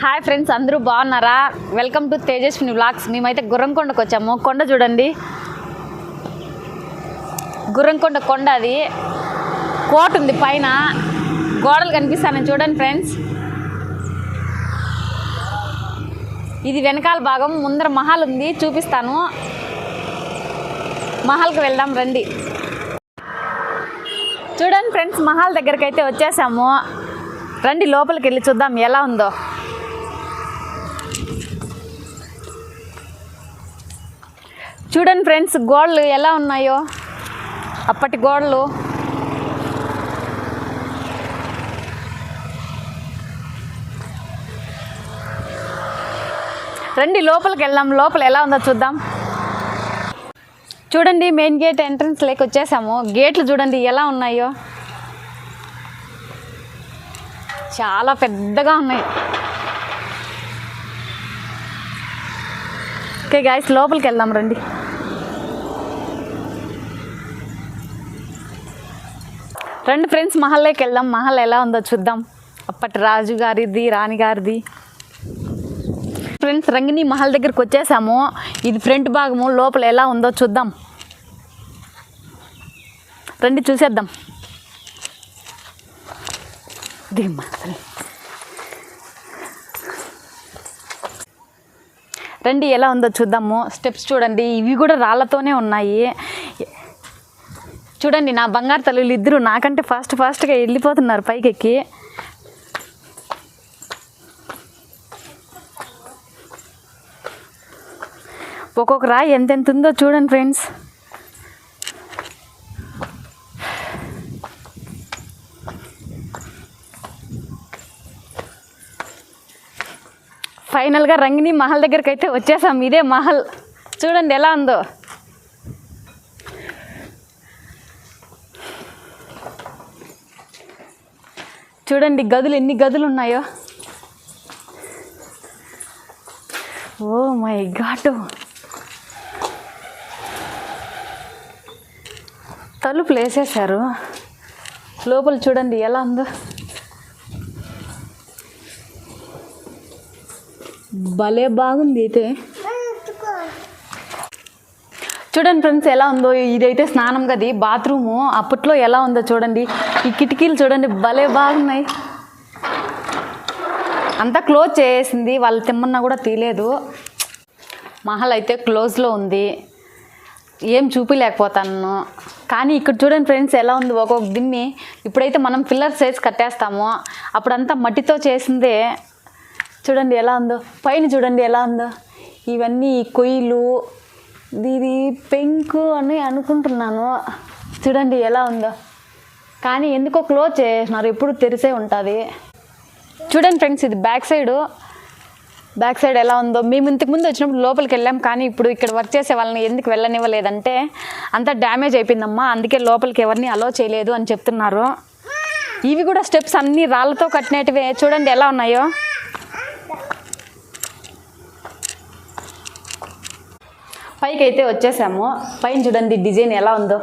Hi friends అందరూ బాగున్నారా? Welcome to Tejaswini vlogs మేమైతే గుర్రంకొండకు వచ్చాము. కొండ చూడండి. గుర్రంకొండ కొండ అది. కోట ఉంది పైన. గోడలు కనిపిస్తాను చూడండి ఫ్రెండ్స్ ఇది వెనకాల భాగం. ముందర మహల్ ఉంది. చూపిస్తాను. మహల్కి వెళ్దాం రండి. చూడండి ఫ్రెండ్స్ మహల్ దగ్గరికి అయితే వచ్చేసాము. రండి లోపలికి వెళ్ళి చూద్దాం ఎలా ఉందో. చూడండి ఫ్రెండ్స్ గోడలు ఎలా ఉన్నాయో. అప్పటి గోడలు. రండి లోపలికి వెళ్దాం. లోపల ఎలా ఉందో చూద్దాం. చూడండి మెయిన్ గేట్ ఎంట్రన్స్ లేక వచ్చేసాము. గేట్లు చూడండి ఎలా ఉన్నాయో. చాలా పెద్దగా ఉన్నాయి. ఓకే గాయస్ లోపలికి వెళ్దాం రండి. రండి ఫ్రెండ్స్ మహల్లోకి వెళ్దాం. మహల్ ఎలా ఉందో చూద్దాం. అప్పటి రాజు గారిది రాణి గారిది. ఫ్రెండ్స్ రంగిని మహల్ దగ్గరికి వచ్చేసాము. ఇది ఫ్రంట్ భాగము లోపల ఎలా ఉందో చూద్దాం. రండి చూసేద్దాం. దిమ్మా రండి ఎలా ఉందో చూద్దాము. స్టెప్స్ చూడండి ఇవి కూడా రాళ్ళతోనే ఉన్నాయి. చూడండి నా బంగారు తల్లులు ఇద్దరు నాకంటే ఫాస్ట్ ఫాస్ట్గా వెళ్ళిపోతున్నారు పైకెక్కి. ఒక్కొక్క రాయి ఎంతెంత ఉందో చూడండి ఫ్రెండ్స్. ఫైనల్గా రంగిణి మహల్ దగ్గరికి అయితే వచ్చేసాం. ఇదే మహల్. చూడండి ఎలా ఉందో. చూడండి గదులు ఎన్ని గదులు ఉన్నాయో. ఓ మై ఘాటు తలుపులు వేసేసారు లోపల చూడండి ఎలా ఉందో. భలే బాగుంది అయితే. చూడండి ఫ్రెండ్స్ ఎలా ఉందో ఇదైతే స్నానం గది బాత్రూము. అప్పట్లో ఎలా ఉందో చూడండి. ఈ కిటికీలు చూడండి భలే బాగున్నాయి. అంతా క్లోజ్ చేసింది వాళ్ళు తిమ్మన్నా కూడా తీయలేదు. మహల్ అయితే క్లోజ్లో ఉంది. ఏం చూపించలేకపోతాను కానీ ఇక్కడ చూడండి ఫ్రెండ్స్ ఎలా ఉంది ఒక్కొక్క దిమ్మి. ఇప్పుడైతే మనం పిల్లర్ సైజ్ కట్టేస్తాము. అప్పుడంతా మట్టితో చేసిందే. చూడండి ఎలా ఉందో. పైన చూడండి ఎలా ఉందో. ఇవన్నీ కొయ్యలు ఇది పెంకు అని అనుకుంటున్నాను. చూడండి ఎలా ఉందో. కానీ ఎందుకో క్లోజ్ చేసినారు ఎప్పుడు తెరిసే ఉంటుంది. చూడండి ఫ్రెండ్స్ ఇది బ్యాక్ సైడు. బ్యాక్ సైడ్ ఎలా ఉందో. మేము ఇంతకు ముందు వచ్చినప్పుడు లోపలికి వెళ్ళాం. కానీ ఇప్పుడు ఇక్కడ వర్క్ చేసే వాళ్ళని ఎందుకు వెళ్ళనివ్వలేదంటే అంత డ్యామేజ్ అయిపోయిందమ్మా. అందుకే లోపలికి ఎవరిని అలో చేయలేదు అని చెప్తున్నారు. ఇవి కూడా స్టెప్స్ అన్నీ రాళ్ళతో కట్టినటివే. చూడండి ఎలా ఉన్నాయో. పైకి అయితే వచ్చేసాము. పైన చూడండి డిజైన్ ఎలా ఉందో.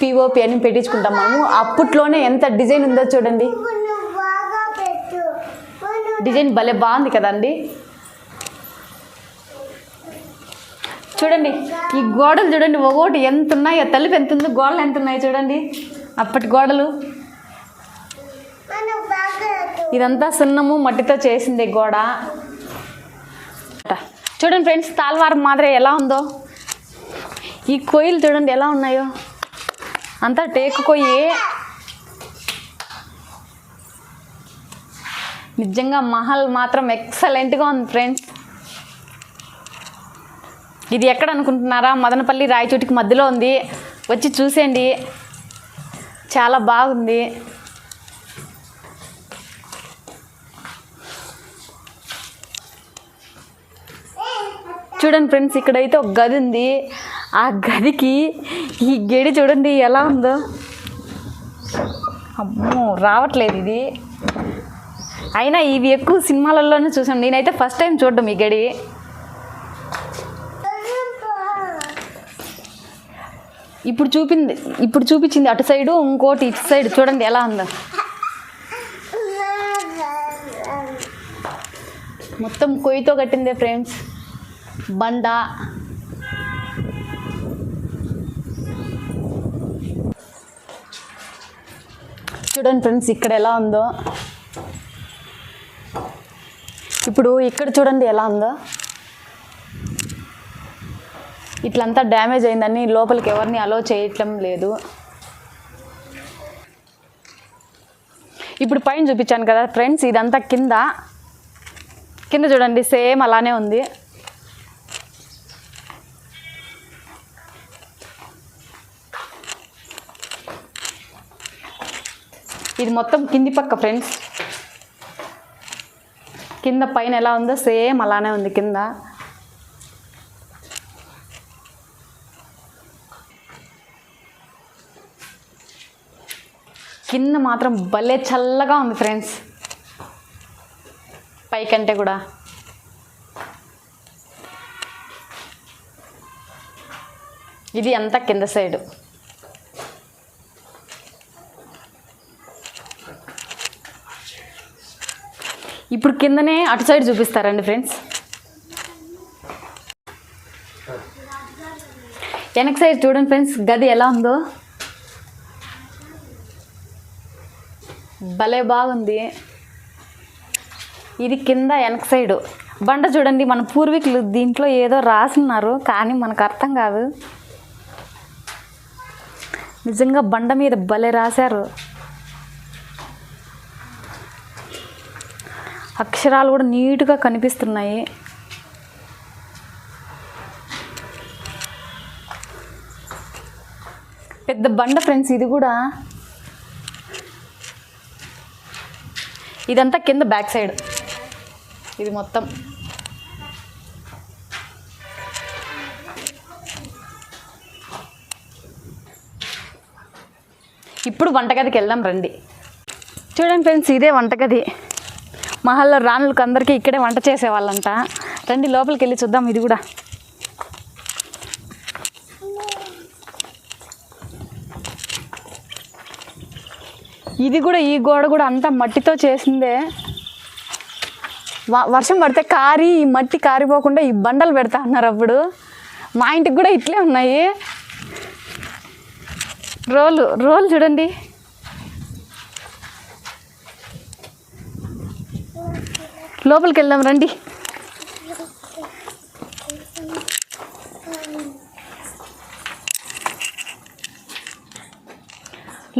పిఓపి అని పెట్టించుకుంటాం మనము అప్పట్లోనే ఎంత డిజైన్ ఉందో చూడండి. డిజైన్ భలే బాగుంది కదండి. చూడండి ఈ గోడలు చూడండి ఒకటి ఎంత ఉన్నాయో తలుపు ఎంత ఉందో గోడలు ఎంత ఉన్నాయో చూడండి. అప్పటి గోడలు. ఇదంతా సున్నము మట్టితో చేసింది గోడ. చూడండి ఫ్రెండ్స్ తాల్వారం మాదిరి ఎలా ఉందో. ఈ కొయ్యలు చూడండి ఎలా ఉన్నాయో. అంతా టేకు కొయ్యి. నిజంగా మహల్ మాత్రం ఎక్సలెంట్గా ఉంది ఫ్రెండ్స్ ఇది ఎక్కడ అనుకుంటున్నారా? మదనపల్లి రాయచోటికి మధ్యలో ఉంది. వచ్చి చూసేయండి. చాలా బాగుంది. చూడండి ఫ్రెండ్స్ ఇక్కడైతే ఒక గది ఉంది. ఆ గదికి ఈ గడి చూడండి ఎలా ఉందో. అమ్మో రావట్లేదు ఇది. అయినా ఇవి ఎక్కువ సినిమాలలోనే చూసాను నేనైతే ఫస్ట్ టైం చూడడం ఈ గడి. ఇప్పుడు చూపింది ఇప్పుడు చూపించింది అటు సైడు ఇంకోటి ఇటు సైడ్. చూడండి ఎలా ఉందో. మొత్తం కొయ్యితో కట్టిందే ఫ్రెండ్స్. బండ. చూడండి ఫ్రెండ్స్ ఇక్కడ ఎలా ఉందో. ఇప్పుడు ఇక్కడ చూడండి ఎలా ఉందో. ఇట్లంతా డ్యామేజ్ అయిందని లోపలికి ఎవరిని అలో చేయటం లేదు. ఇప్పుడు పైన చూపించాను కదా ఫ్రెండ్స్ ఇదంతా కింద. కింద చూడండి సేమ్ అలానే ఉంది. ఇది మొత్తం కింది పక్క ఫ్రెండ్స్ కింద పైన ఎలా ఉందో సేమ్ అలానే ఉంది కింద. కింద మాత్రం భలే చల్లగా ఉంది ఫ్రెండ్స్ పైకంటే కూడా. ఇది అంతా కింద సైడ్ ఇప్పుడు కిందనే అటు సైడ్ చూపిస్తారండి ఫ్రెండ్స్. వెనక సైడ్ చూడండి ఫ్రెండ్స్ గది ఎలా ఉందో. భలే బాగుంది. ఇది కింద వెనక సైడు. బండ చూడండి మన పూర్వీకులు దీంట్లో ఏదో రాసున్నారు కానీ మనకు అర్థం కాదు. నిజంగా బండ మీద భలే రాశారు. అక్షరాలు కూడా నీట్గా కనిపిస్తున్నాయి. పెద్ద బండ ఫ్రెండ్స్ ఇది కూడా. ఇదంతా కింద బ్యాక్ సైడ్. ఇది మొత్తం. ఇప్పుడు వంటగదికి వెళ్దాం రండి. చూడండి ఫ్రెండ్స్ ఇదే వంటగది. మహల్లో రాణులకు అందరికీ ఇక్కడే వంట చేసేవాళ్ళంట. రండి లోపలికి వెళ్ళి చూద్దాం ఇది కూడా. ఇది కూడా ఈ గోడ కూడా అంతా మట్టితో చేసిందే. వర్షం పడితే కారి ఈ మట్టి కారిపోకుండా ఈ బండలు పెడతా అన్నారు అప్పుడు. మా ఇంటికి కూడా ఇట్లే ఉన్నాయి. రోలు రోలు చూడండి. లోపలికి వెళ్దాం రండి.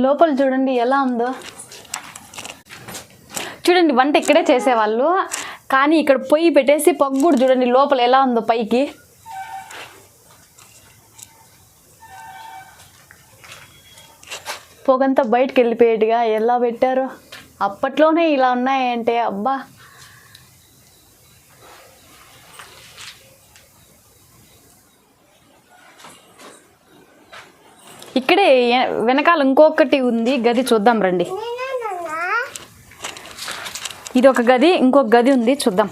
లోపల చూడండి ఎలా ఉందో. చూడండి వంట ఇక్కడే చేసేవాళ్ళు. కానీ ఇక్కడ పొయ్యి పెట్టేసి పగ్గుడు చూడండి లోపల ఎలా ఉందో పైకి. పొగంతా బయటకు వెళ్ళిపోయేట్టుగా ఎలా పెట్టారు. అప్పట్లోనే ఇలా ఉన్నాయంటే అబ్బా. ఇక్కడే వెనకాల ఇంకొకటి ఉంది. గది చూద్దాం రండి. ఇది ఒక గది ఇంకొక గది ఉంది. చూద్దాం.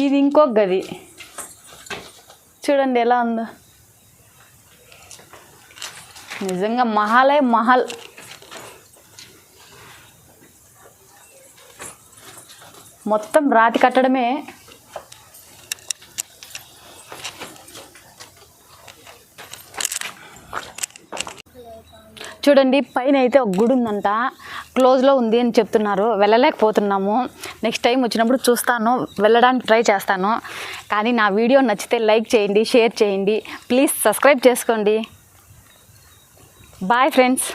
ఇది ఇంకొక గది. చూడండి ఎలా ఉందో. నిజంగా మహాలే మహల్. మొత్తం రాతి కట్టడమే. చూడండి పైన అయితే ఒక గుడి ఉందంట. క్లోజ్లో ఉంది అని చెప్తున్నారు. వెళ్ళలేకపోతున్నాము. నెక్స్ట్ టైం వచ్చినప్పుడు చూస్తాను. వెళ్ళడానికి ట్రై చేస్తాను. కానీ నా వీడియో నచ్చితే లైక్ చేయండి షేర్ చేయండి. ప్లీజ్ సబ్స్క్రైబ్ చేసుకోండి. Bye friends